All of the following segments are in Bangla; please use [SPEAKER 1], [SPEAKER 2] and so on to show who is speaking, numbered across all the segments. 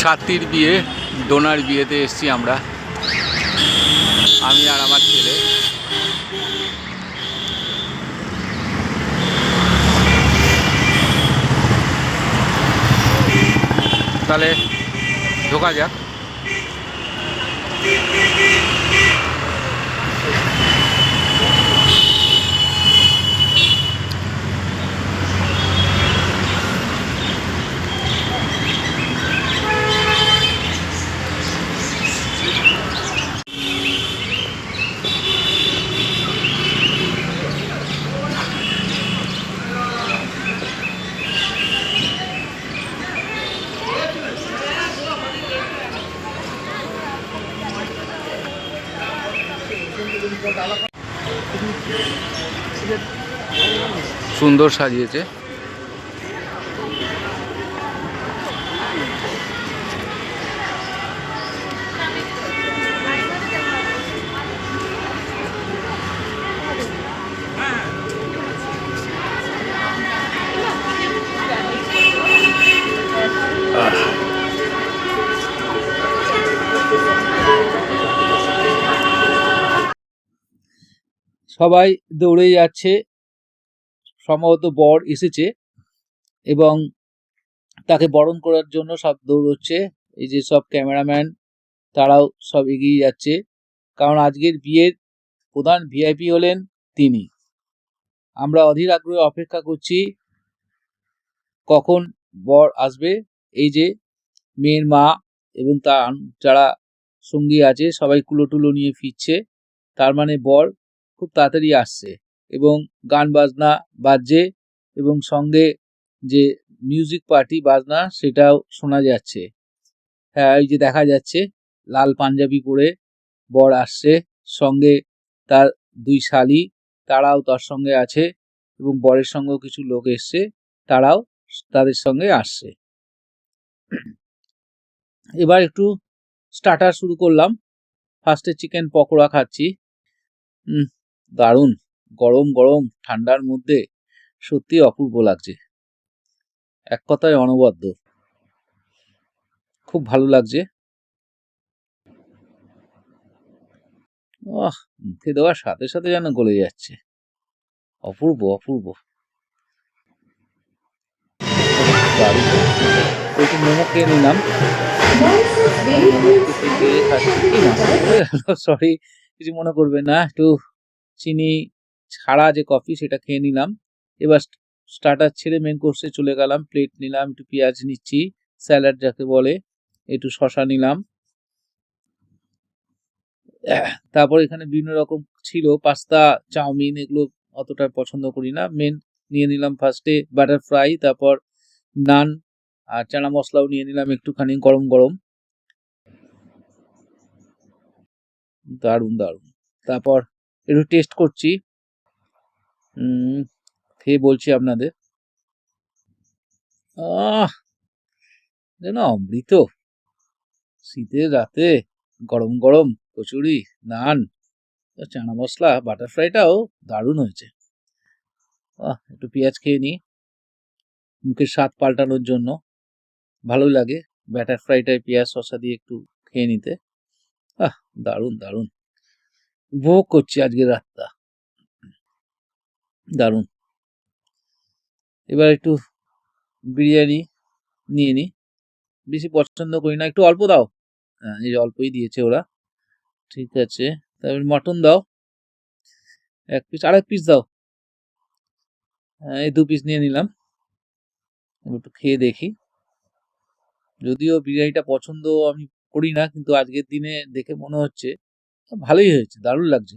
[SPEAKER 1] ছাত্রীর বিয়ে ডোনার বিয়েতে এসছি আমরা। আমি আর আমার ছেলে। তাহলে ঢোকা যাক। সুন্দর সাজিয়েছে। সবাই দৌড়ে যাচ্ছে। সম্ভবত বর এসেছে এবং তাকে বরণ করার জন্য সব দৌড়চ্ছে। এই যে সব ক্যামেরাম্যান, তারাও সব এগিয়ে যাচ্ছে। কারণ আজকের বিয়ের প্রধান ভিআইপি হলেন তিনি। আমরা অধীর আগ্রহে অপেক্ষা করছি কখন বর আসবে। এই যে মেয়ের মা এবং তার যারা সঙ্গী আছে, সবাই কুলোটুলো নিয়ে ফিরছে। তার মানে বর খুব তাড়াতাড়ি আসছে এবং গান বাজনা বাজছে এবং সঙ্গে যে মিউজিক পার্টি বাজনা সেটাও শোনা যাচ্ছে। হ্যাঁ এই যে দেখা যাচ্ছে, লাল পাঞ্জাবি পরে বর আসছে, সঙ্গে তার দুই শালি, তারাও তার সঙ্গে আছে এবং বরের সঙ্গেও কিছু লোক এসছে, তারাও তাদের সঙ্গে আসছে। এবার একটু স্টার্টার শুরু করলাম। ফার্স্টে চিকেন পকোড়া খাচ্ছি। দারুণ গরম গরম ঠান্ডার মধ্যে সত্যি অপূর্ব লাগছে। এক কথায় অনবদ্য। খুব ভালো লাগছে। আহ মুখে দেওয়ার সাথে সাথে যেন গলে যাচ্ছে। অপূর্ব অপূর্ব। দারুণ। একটু মোমো খেয়ে নিলাম। সরি কিছু মনে করবে না একটু চিনি ছাড়া যে কফি সেটা খেয়ে নিলাম। এবার স্টার্টার ছেড়ে মেন কোর্সে চলে গেলাম। প্লেট নিলাম, একটু পেঁয়াজ নিচ্ছি স্যালাড যাকে বলে, একটু শশা নিলাম। তারপর এখানে বিভিন্ন রকম ছিল পাস্তা চাউমিন এগুলো অতটা পছন্দ করি না। মেন নিয়ে নিলাম ফার্স্টে বাটার ফ্রাই তারপর নান আর চানা মশলাও নিয়ে নিলাম একটুখানি গরম গরম। দারুণ দারুণ। তারপর একটু টেস্ট করছি। খেয়ে বলছি আপনাদের। আহ যেন অমৃত। শীতের রাতে গরম গরম কচুরি, নান চানা মশলা বাটার ফ্রাইটাও দারুণ হয়েছে। একটু পেঁয়াজ খেয়ে নিই। মুখের স্বাদ পাল্টানোর জন্য। ভালো লাগে। ব্যাটার ফ্রাইটায় পেঁয়াজ, শসা দিয়ে একটু খেয়ে নিতে। আহ, দারুণ দারুণ। উপভোগ করছি আজকের রাতটা। দারুণ। এবার একটু বিরিয়ানি নিয়ে নিই বেশি পছন্দ করি না, একটু অল্প দাও। হ্যাঁ এই অল্পই দিয়েছে ওরা। ঠিক আছে, তারপর মটন দাও। এক পিস আরেক পিস দাও। হ্যাঁ এই দু পিস নিয়ে নিলাম। একটু খেয়ে দেখি। যদিও বিরিয়ানিটা পছন্দ আমি করি না, কিন্তু আজকের দিনে দেখে মনে হচ্ছে ভালোই হয়েছে, দারুণ লাগছে।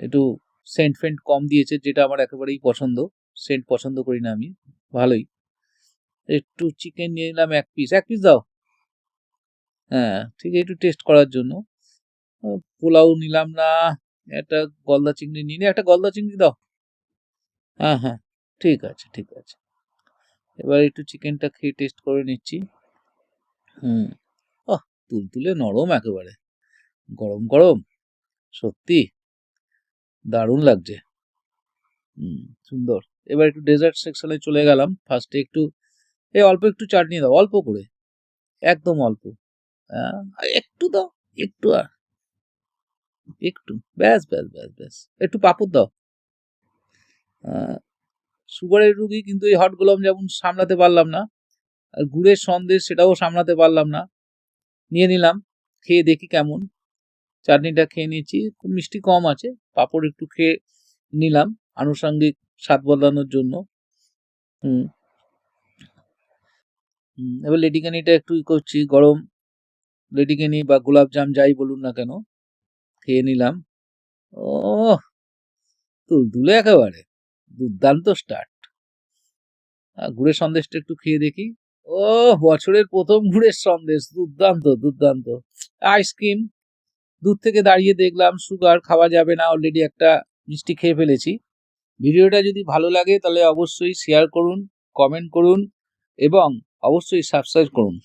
[SPEAKER 1] একটু সেন্ট ফেন্ট কম দিয়েছে, যেটা আমার একেবারেই পছন্দ। সেন্ট পছন্দ করি না আমি, ভালোই। একটু চিকেন নিয়ে নিলাম এক পিস এক পিস দাও। হ্যাঁ ঠিক একটু টেস্ট করার জন্য। পোলাও নিলাম না, একটা গলদা চিংড়ি নিয়ে একটা গলদা চিংড়ি দাও। হ্যাঁ হ্যাঁ ঠিক আছে ঠিক আছে। এবার একটু চিকেনটা খেয়ে টেস্ট করে নিচ্ছি। হুম। আহ তুলতুলে নরম একেবারে। গরম গরম, সত্যি। দারুণ লাগছে। হুম, সুন্দর। এবার একটু ডেজার্ট সেকশনে চলে গেলাম। ফার্স্টে একটু, এই অল্প একটু চাটনি দাও, অল্প করে। একদম অল্প। আর একটু দাও, একটু আর। একটু, ব্যাস ব্যাস ব্যাস ব্যাস। একটু পাপড় দাও। সুগারের রুগী কিন্তু এই হট গোলাপ যেমন সামলাতে পারলাম না, আর গুড়ের সন্দেশ সেটাও সামলাতে পারলাম না। নিয়ে নিলাম, খেয়ে দেখি কেমন। চাটনিটা খেয়ে নিয়েছি। খুব মিষ্টি কম আছে। পাঁপড় একটু খেয়ে নিলাম আনুষঙ্গিক স্বাদ বদলানোর জন্য। হুম। এবার লেডিকেনিটা একটু করছি, গরম লেডিকেনি বা গোলাপ জাম যাই বলুন না কেন, খেয়ে নিলাম। ও তুলতুলে একেবারে, দুর্দান্ত স্টার্ট। গুড়ের সন্দেশটা একটু খেয়ে দেখি। ও বছরের প্রথম গুড়ের সন্দেশ, দুর্দান্ত দুর্দান্ত। আইসক্রিম দূর থেকে দাঁড়িয়ে দেখলাম সুগার খাওয়া যাবে না অলরেডি একটা মিষ্টি খেয়ে ফেলেছি। ভিডিওটা যদি ভালো লাগে তাহলে অবশ্যই শেয়ার করুন কমেন্ট করুন এবং অবশ্যই সাবস্ক্রাইব করুন।